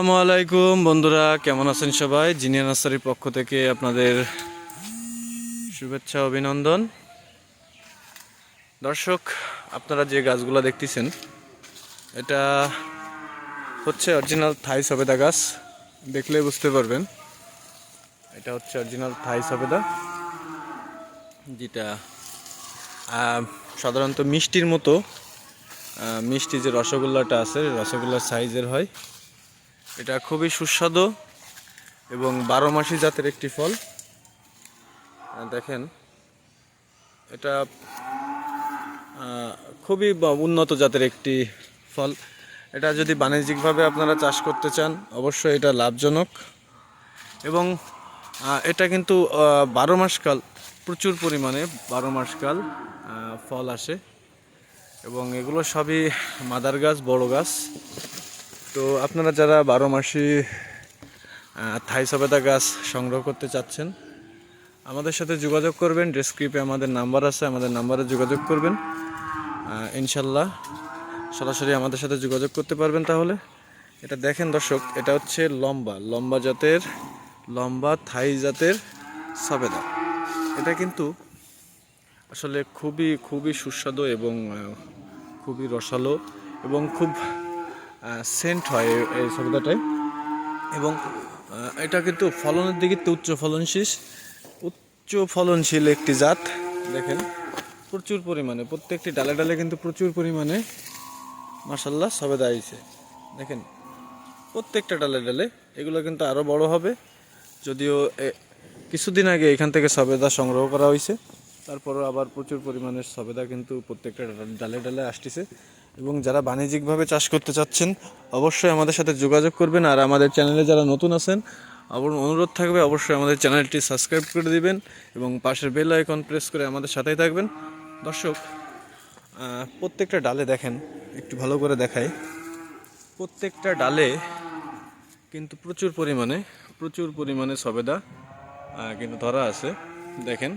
আসসালামু আলাইকুম, বন্ধুরা, কেমন আছেন সবাই? জিনিয়া নার্সারির পক্ষ থেকে আপনাদের শুভেচ্ছা, অভিনন্দন। দর্শক, আপনারা যে গাছগুলো দেখতেছেন, এটা হচ্ছে অরিজিনাল থাই সবেদা গাছ। দেখলে বুঝতে পারবেন, এটা হচ্ছে অরিজিনাল থাই সবেদা, যেটা সাধারণত মিষ্টির মতো মিষ্টি যে রসগোল্লাটা আছে, রসগোল্লার সাইজের হয়। এটা খুবই সুস্বাদু এবং বারো মাসি জাতের একটি ফল। দেখেন, এটা খুবই উন্নত জাতের একটি ফল। এটা যদি বাণিজ্যিকভাবে আপনারা চাষ করতে চান, অবশ্যই এটা লাভজনক। এবং এটা কিন্তু বারো মাসকাল প্রচুর পরিমাণে বারো মাসকাল ফল আসে। এবং এগুলো সবই মাদার গাছ, বড় গাছ। তো আপনারা যারা বারো মাসি থাই সবেদা গাছ সংগ্রহ করতে চাচ্ছেন, আমাদের সাথে যোগাযোগ করবেন। ডেসক্রিপে আমাদের নাম্বার আছে, আমাদের নাম্বারে যোগাযোগ করবেন। ইনশাল্লাহ সরাসরি আমাদের সাথে যোগাযোগ করতে পারবেন তাহলে। এটা দেখেন দর্শক, এটা হচ্ছে লম্বা লম্বা জাতের, লম্বা থাই জাতের সবেদা। এটা কিন্তু আসলে খুবই খুবই সুস্বাদু এবং খুবই রসালো এবং খুব সেন্ট হয় এই- সবেদাটায় এবং এটা কিন্তু ফলনের দিকে উচ্চ ফলনশীল। উচ্চ ফলনশীল একটি জাত, দেখেন। প্রচুর পরিমাণে, প্রত্যেকটি ডালে ডালে কিন্তু প্রচুর পরিমাণে মাসাল্লাহ সবেদা আইছে। দেখেন, প্রত্যেকটা ডালে ডালে এগুলো কিন্তু আরও বড় হবে। যদিও কিছুদিন আগে এখান থেকে সবেদা সংগ্রহ করা হয়েছে তারপরও আবার প্রচুর পরিমাণের সবেদা কিন্তু প্রত্যেকটা ডালে ডালে আসতেছে। এবং যারা বাণিজ্যিকভাবে চাষ করতে চাচ্ছেন, অবশ্যই আমাদের সাথে যোগাযোগ করবেন। আর আমাদের চ্যানেলে যারা নতুন আছেন, আবার অনুরোধ থাকবে, অবশ্যই আমাদের চ্যানেলটি সাবস্ক্রাইব করে দিবেন এবং পাশের বেল আইকন প্রেস করে আমাদের সাথেই থাকবেন। দর্শক প্রত্যেকটা ডালে দেখেন, একটু ভালো করে দেখাই। প্রত্যেকটা ডালে কিন্তু প্রচুর পরিমাণে প্রচুর পরিমাণে সবেদা কিন্তু ধরা আছে। দেখেন,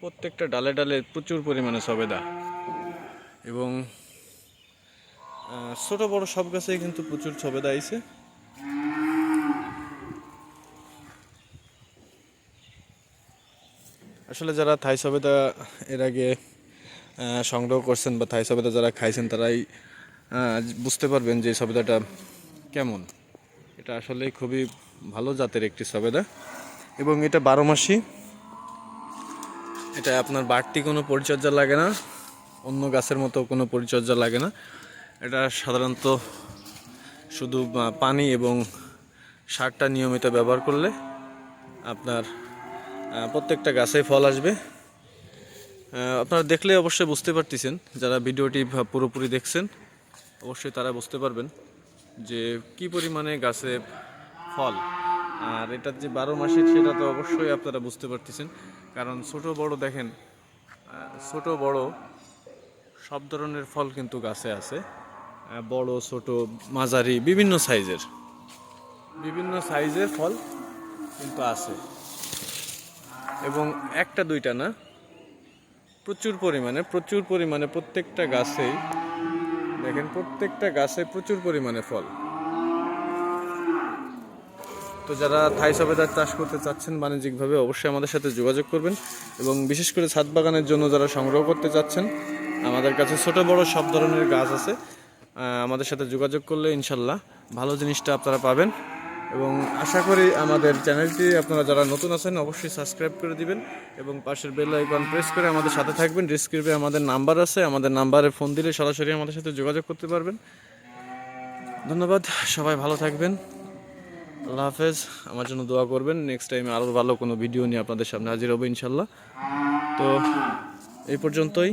প্রত্যেকটা ডালে ডালে প্রচুর পরিমাণে সবেদা। এবং ছোট বড় সব গাছেই কিন্তু প্রচুর সবেদা আইছে আসলে যারা থাই সবেদা এর আগে সংগ্রহ করছেন বা থাই সবেদা যারা খাইছেন তারাই বুঝতে পারবেন যে সবেদাটা কেমন। এটা আসলে খুবই ভালো জাতের একটি সবেদা। এবং এটা বারো মাসি। এটা আপনার বাড়তি কোনো পরিচর্যা লাগে না। অন্য গাছের মতো কোনো পরিচর্যা লাগে না। এটা সাধারণত শুধু পানি এবং সারটা নিয়মিত ব্যবহার করলে আপনার প্রত্যেকটা গাছে ফল আসবে। আপনারা দেখলে অবশ্যই বুঝতে পারতেছেন, যারা ভিডিওটি পুরোপুরি দেখছেন, অবশ্যই তারা বুঝতে পারবেন যে কি পরিমাণে গাছে ফল। আর এটার যে বারো মাসের সেটা তো অবশ্যই আপনারা বুঝতে পারতেছেন। কারণ ছোট বড় দেখেন ছোট বড় সব ধরনের ফল কিন্তু গাছে আছে বড়, ছোট, মাঝারি, বিভিন্ন সাইজের। বিভিন্ন সাইজের ফল কিন্তু আছে। এবং একটা, দুইটা না, প্রচুর পরিমাণে প্রচুর পরিমাণে প্রত্যেকটা গাছেই, দেখেন, প্রত্যেকটা গাছে প্রচুর পরিমাণে ফল। তো যারা থাই সবেদার চাষ করতে চাচ্ছেন বাণিজ্যিকভাবে, অবশ্যই আমাদের সাথে যোগাযোগ করবেন। এবং বিশেষ করে ছাদ বাগানের জন্য যারা সংগ্রহ করতে চাচ্ছেন আমাদের কাছে ছোট বড় সব ধরনের গাছ আছে। আমাদের সাথে যোগাযোগ করলে ইনশাল্লাহ ভালো জিনিসটা আপনারা পাবেন। এবং আশা করি আমাদের চ্যানেলটি আপনারা যারা নতুন আছেন অবশ্যই সাবস্ক্রাইব করে দিবেন এবং পাশের বেল আইকন প্রেস করে আমাদের সাথে থাকবেন। ডিসক্রিপে আমাদের নাম্বার আছে, আমাদের নাম্বারে ফোন দিলে সরাসরি আমাদের সাথে যোগাযোগ করতে পারবেন। ধন্যবাদ, সবাই ভালো থাকবেন। আল্লাহ হাফেজ, আমার জন্য দোয়া করবেন। নেক্সট টাইমে আরও ভালো কোনো ভিডিও নিয়ে আপনাদের সামনে হাজির হব ইনশাল্লাহ। তো এই পর্যন্তই।